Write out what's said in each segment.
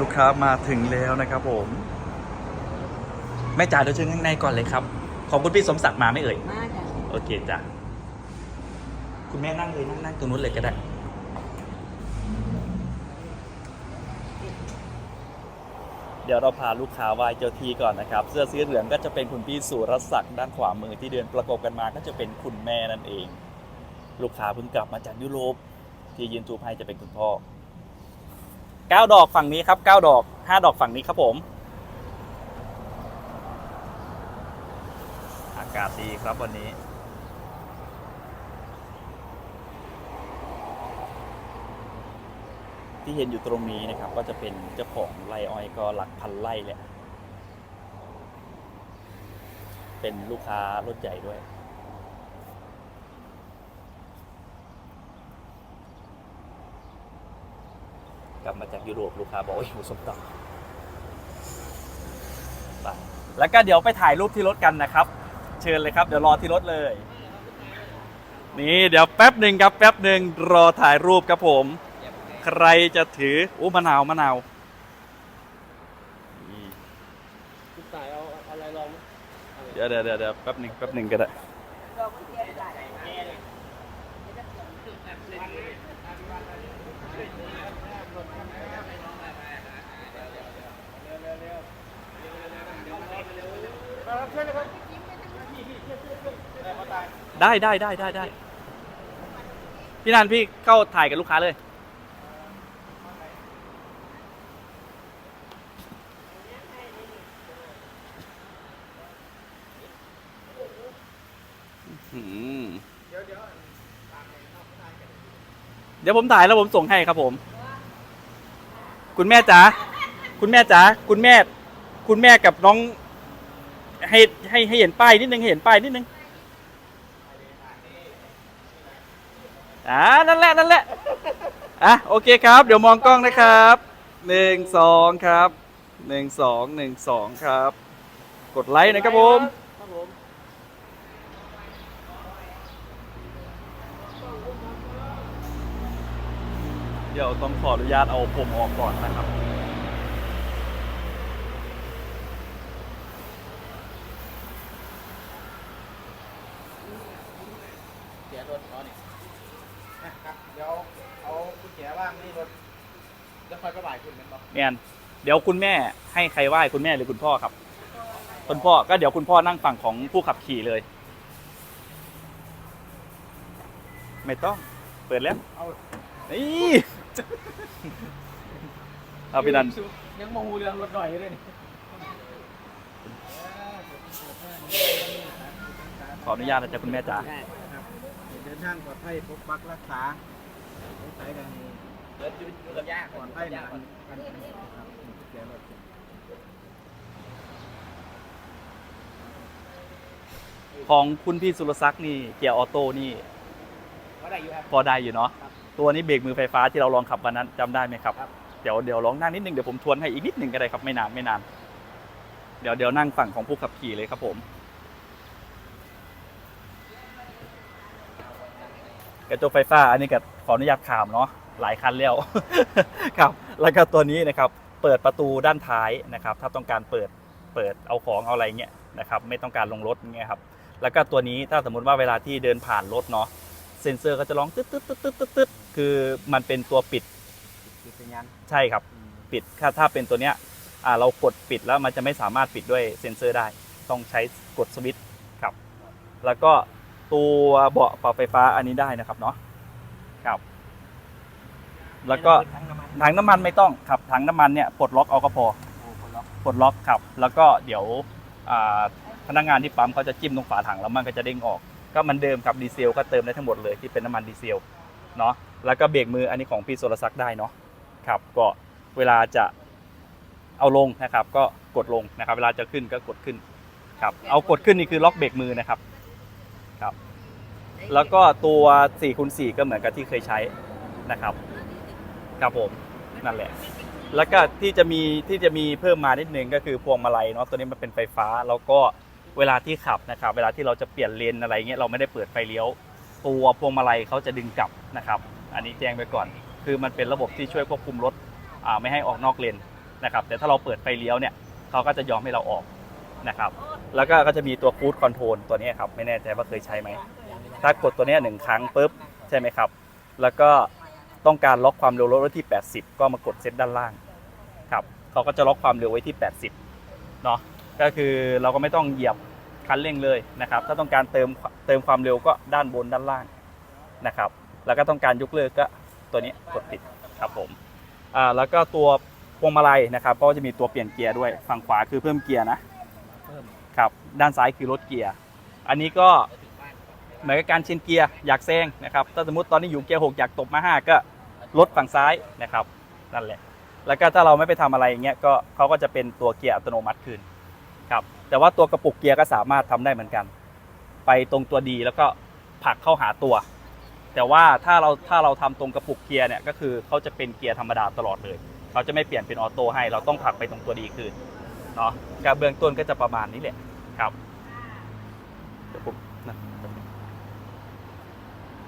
ลูกค้ามาถึงแล้วนะครับผม แม่จ๋าเดี๋ยวเชิญข้างในก่อนเลยครับ ขอบคุณพี่สมศักดิ์มาไหม่เอ่ย มาจ้ะโอเคจ้ะ คุณแม่นั่งเลยนั่งนั่งตรงนู้นเลยก็ได้ เดี๋ยวเราพาลูกค้าไหว้เจ้าที่ก่อนนะครับ เสื้อสีเหลืองก็จะเป็นคุณพี่สุรศักดิ์ด้านขวามือที่เดินประกบกันมาก็จะเป็นคุณแม่นั่นเอง ลูกค้าเพิ่งกลับมาจากยุโรปที่ยืนทูปให้จะเป็นคุณพ่อ เก้าดอกฝั่งนี้ครับเก้าดอกห้าดอกฝั่งนี้ครับผม อากาศดีครับวันนี้ ที่เห็นอยู่ตรงนี้นะครับ ก็จะเป็นเจ้าของไร่อ้อยก็หลักพันไร่แหละ เป็นลูกค้ารถใหญ่ด้วย กลับมาจากยุโรปลูกค้าบอกว่าอยู่สมตำไปแล้วก็เดี๋ยวไปถ่ายรูปที่รถกันนะครับ เชิญเลยครับเดี๋ยวรอที่รถเลย นี่เดี๋ยวแป๊บหนึ่งครับแป๊บหนึ่งรอถ่ายรูปครับผม ใครจะถืออู้มะนาวมะนาวนี่คุณสายเอาอะไรลองไหมเดี๋ยวเดี๋ยวเดี๋ยวเดี๋ยวแป๊บหนึ่งแป๊บหนึ่งก็ได้ดอกกุเทียนจ่าย ครับช่วยเลยครับ ได้ได้ได้ได้ได้พี่นันพี่เข้าถ่ายกับลูกค้าเลย เดี๋ยวผมถ่ายแล้วผมส่งให้ครับผม คุณแม่จ๋าคุณแม่จ๋าคุณแม่ คุณแม่กับน้อง ให้ให้ให้เห็นป้ายนิดนึงให้เห็นป้ายนิดนึง อ่านั่นแหละนั่นแหละอะโอเคครับ เดี๋ยวมองกล้องนะครับหนึ่งสองครับหนึ่งสองหนึ่งสองครับ กดไลค์นะครับผมครับผมเดี๋ยวต้องขออนุญาตเอาผมออกก่อนนะครับเสียรถเขาเนี่ย ครับเดี๋ยวเอากุญแจว่างนี่รถแล้วค่อยไปบ่ายคุณกันบอกเนียนเดี๋ยวคุณแม่ให้ใครไหว้คุณแม่หรือคุณพ่อครับ คุณพ่อก็เดี๋ยวคุณพ่อนั่งฝั่งของผู้ขับขี่เลย ไม่ต้อง เปิดแล้วเอานี่เอาพี่นันยังโมโหเรื่องรถหน่อยเลยนี่ขออนุญาตนะจ๊ะคุณแม่จ๋าได้ครับเดิ นทางปลอดภัยปกปักรักษาใช้กันเดินอยู่กับยากปลอดภัยนะกันกันครับเสียรถของคุณพี่สุรศักดิ์นี่เกียร์ออโต้นี่เขาได้อยู่ครับ พอได้อยู่เนาะครับตัวนี้เบรกมือไฟฟ้าที่เราลองขับวันนั้นจำได้ไหมครับ ครับ เดี๋ยวเดี๋ยวลองนั่งนิดนึงเดี๋ยวผมทวนให้อีกนิดหนึ่งก็ได้ครับไม่นานไม่นาน เดี๋ยวเดี๋ยวนั่งฝั่งของผู้ขับขี่เลยครับผม กระจกไฟฟ้า อันนี้ก็ขออนุญาตขามเนาะหลายคันแล้วครับ แล้วก็ตัวนี้นะครับเปิดประตูด้านท้ายนะครับ ถ้าต้องการเปิดเปิดเอาของเอาอะไรเงี้ยนะครับ ไม่ต้องการลงรถเงี้ยครับ แล้วก็ตัวนี้ถ้าสมมุติว่าเวลาที่เดินผ่านรถเนาะเซ็นเซอร์ก็จะร้องตึ๊ดตึ๊ดตึ๊ดตึ๊ดตึ๊ดตึ๊ดคือมันเป็นตัวปิดติดสัญญาณใช่ครับปิดถ้าถ้าเป็นตัวเนี้ยอ่าเรากดปิดแล้วมันจะไม่สามารถปิดด้วยเซ็นเซอร์ได้ ต้องใช้กดสวิตช์ครับ แล้วก็ ตัวเบาะปรับไฟฟ้าอันนี้ได้นะครับเนาะครับ แล้วก็ทั้งน้ำมันถังน้ำมันไม่ต้องครับถังน้ำมันเนี่ยปลดล็อกเอาก็พอโอ้คนล็อกปลดล็อกครับ แล้วก็เดี๋ยวอ่าพนักงานที่ปั๊มเขาจะจิ้มตรงฝาถังแล้วมันก็จะเด้งออก ก็เหมันเดิมกับดีเซลก็เติมได้ทั้งหมดเลยที่เป็นน้ำมันดีเซลเนาะแล้วก็เบรกมืออันนี้ของพี่โซลซักได้เนาะครับก็เวลาจะเอาลงนะครับ ก็กดลงนะครับ เวลาจะขึ้นก็กดขึ้นครับเอากดขึ้นนี่คือล็อกเบรกมือนะครับ ครับ แล้วก็ตัว4คูณ4ก็เหมือนกับที่เคยใช้นะครับ ครับผมนั่นแหละ แล้วก็ที่จะมีที่จะมีเพิ่มมานิดนึงก็คือพวงมาลัยเนาะตัวนี้มันเป็นไฟฟ้า แล้วก็เวลาที่ขับนะครับ เวลาที่เราจะเปลี่ยนเลนอะไรเงี้ยเราไม่ได้เปิดไฟเลี้ยว ตัวพวงมาลัยเขาจะดึงกลับนะครับ อันนี้แจ้งไปก่อน คือมันเป็นระบบที่ช่วยควบคุมรถอ่าไม่ให้ออกนอกเลนนะครับ แต่ถ้าเราเปิดไฟเลี้ยวเนี่ยเขาก็จะยอมให้เราออกนะครับแล้วก็ก็จะมีตัวคูดคอนโทรลตัวนี้ครับ ไม่แน่ใจว่าเคยใช้ไหม ถ้ากดตัวนี้หนึ่งครั้งปุ๊บใช่ไหมครับ แล้วก็ต้องการล็อกความเร็วรถไว้ที่ 80 ก็มากดเซตด้านล่างครับเขาก็จะล็อกความเร็วไว้ที่ 80เนาะก็คือเราก็ไม่ต้องเหยียบคันเร่งเลยนะครับ ถ้าต้องการเติมเติมความเร็วก็ด้านบนด้านล่างนะครับ แล้วก็ต้องการยกเลิกก็ตัวนี้กดปิดครับผมอ่าแล้วก็ตัวพวงมาลัยนะครับ ก็จะมีตัวเปลี่ยนเกียร์ด้วยฝั่งขวาคือเพิ่มเกียร์นะ ครับด้านซ้ายคือลดเกียร์ อันนี้ก็เหมือนกับการเชนเกียร์อยากแซงนะครับถ้าสมมติตอนนี้อยู่เกียร์หกอยากตบมาห้าก็ลดฝั่งซ้ายนะครับนั่นแหละ แล้วก็ถ้าเราไม่ไปทำอะไรอย่างเงี้ยก็เขาก็จะเป็นตัวเกียร์อัตโนมัติขึ้นครับแต่ว่าตัวกระปุกเกียร์ก็สามารถทำได้เหมือนกัน ไปตรงตัวดีแล้วก็ผลักเข้าหาตัว แต่ว่าถ้าเราถ้าเราทำตรงกระปุกเกียร์เนี่ยก็คือเขาจะเป็นเกียร์ธรรมดาตลอดเลยเขาจะไม่เปลี่ยนเป็นออโต้ให้เราต้องผลักไปตรงตัวดีคืน เนาะการเบื้องต้นก็จะประมาณนี้แหละครับเดี๋ยวผมนะ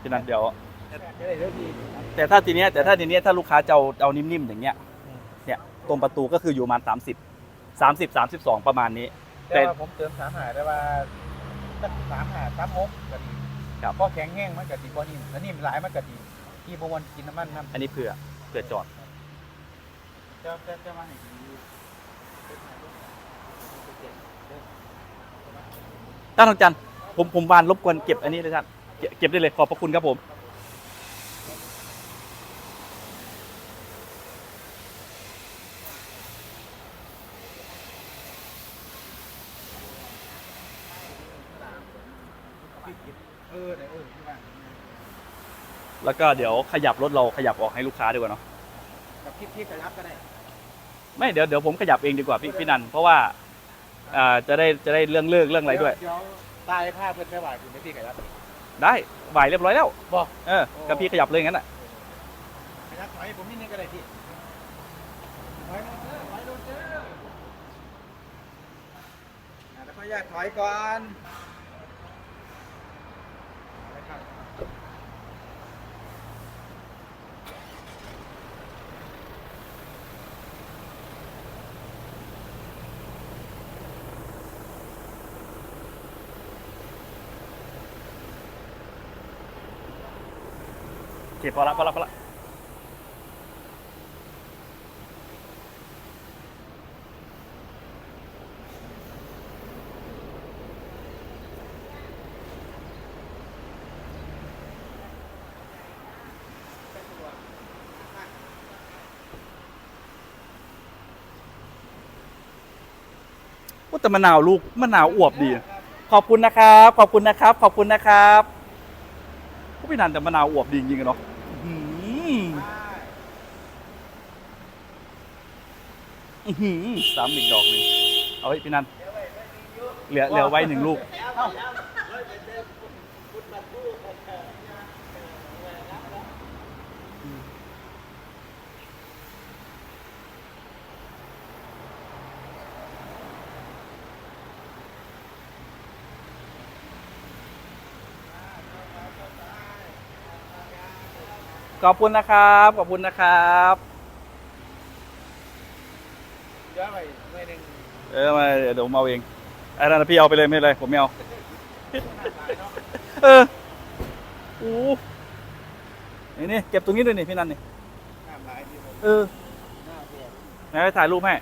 ฉะนั้นเดี๋ยวจะได้เรื่องดีแต่ถ้าทีเนี้ยแต่ถ้าทีเนี้ยถ้าลูกค้าจะเอาเอานิ่มๆอย่างเงี้ยเนี่ยตรงประตูก็คืออยู่ประมาณ30 30 32ประมาณนี้ แต่ว่าผมเติมสามหาได้ว่าสักสามหาสามหกก็ดีครับพอแข็งแห้งมันก็ดีพอนิ่มแล้วนิ่มหลายมันก็ดีที่บางวันกินน้ำมันน้ำอันนี้เผื่อเผื่อจอดเจ้าเจ้าเจ้ามาไหนดี ท่านทองจันทร์ผมผมวานรบกวนเก็บอันนี้เลยท่านเก็บเก็บได้เลยขอบพระคุณครับผมเออเดี๋ยวเออที่ว่าแล้วก็เดี๋ยวขยับรถเราขยับออกให้ลูกค้าดีกว่าเนาะกับพี่พี่กระยับก็ได้ ไม่เดี๋ยวเดี๋ยวผมขยับเองดีกว่าพี่พี่นันเพราะว่า อ่าจะได้จะได้เรื่องเลิกเรื่องอะไรด้วย เดี๋ยวตายผ้าเพื่อนไม่ไหวคุณไม่พี่กระยับได้ไหวเรียบร้อยแล้วบอกเออกับพี่ขยับเลยงั้นอะกระยับถอยผมนิดนึงก็ได้พี่ถอยลงเด้อถอยลงเด้ออะแล้วก็แยกถอยก่อนเอาไว้ครับ โอเคพอละพอละพอละแต่มะนาวลูกมะนาวอวบดี ขอบคุณนะครับ ขอบคุณนะครับ ขอบคุณนะครับ ผู้พี่นันแต่มะนาวอวบดีจริงๆอะเนาะอื้อหืออื้อหือสามอีกดอกหนึงเอาไว้พี่นันเหลือเหลือไว้หนึ่งลูก ขอบคุณนะครับ ขอบคุณนะครับเดี๋ยไปหน่วยหนึ่งเออมาเดี๋ยวผมเอาเองไอ้นั่นนะพี่เอาไปเลยไม่เป็นไรผมไม่เอาเออโอ้นี่นี่เก็บตรงนี้ด้วยนี่พี่นันนี่ห้ามหลายที่ผมเออหน้าเสีย ไหนถ่ายรูปให้